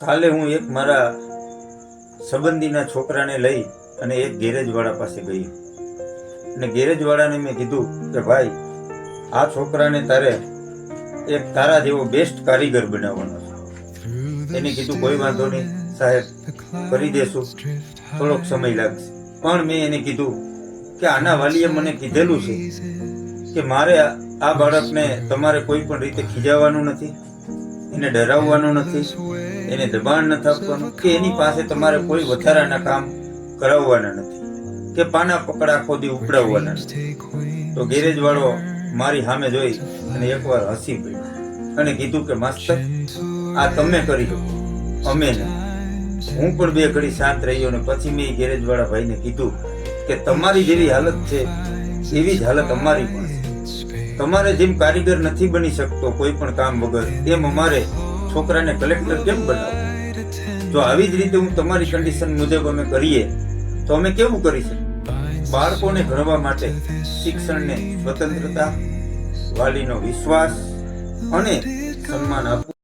કાલે હું એક મારા સંબંધીના છોકરાને લઈ અને એક ગેરેજવાળા પાસે ગઈ. અને ગેરેજવાળાને મેં કીધું કે, ભાઈ, આ છોકરાને તારે એક તારા જેવો બેસ્ટ કારીગર બનાવવાનો છે. એને કીધું, કોઈ વાંધો નહીં, સાહેબ, કરી દેશું. થોડોક સમય લાગશે. પણ મેં એને કીધું કે, આના વાલીએ મને કીધેલું છે કે, મારે આ બાળકને તમારે કોઈ પણ રીતે ખીજાવવાનું નથી, એને ડરાવવાનું નથી એને દબાણ ન આપવાનું કે એની પાસે તમારે કોઈ વધારાના કામ કરાવવાના નથી, કે પાના પકડા ખોદી ઉપડાવવાના નથી. તો ગેરેજ વાળો મારી સામે જોઈ અને એકવાર હસી પડ્યો અને કીધું કે, માસ્તર, આ તમે કરી શકો, અમે નહીં. હું પણ બે ઘડી શાંત રહ્યો અને પછી મેં ગેરેજ વાળા ભાઈને કીધું કે, તમારી જેવી હાલત છે, એવી જ હાલત અમારી પણ તમારે જેમ કારીગર નથી બની શકતો કોઈ પણ કામ વગર, એમ અમારે છોકરાને કલેક્ટર કેમ બનાવો? જો આવી જ રીતે હું તમારી કન્ડિશન મુજબ અમે કરીએ, તો અમે કેવું કરી શકીએ? બાળકોને ભણવા માટે શિક્ષણને સ્વતંત્રતા, વાલીનો વિશ્વાસ અને સન્માન આપવું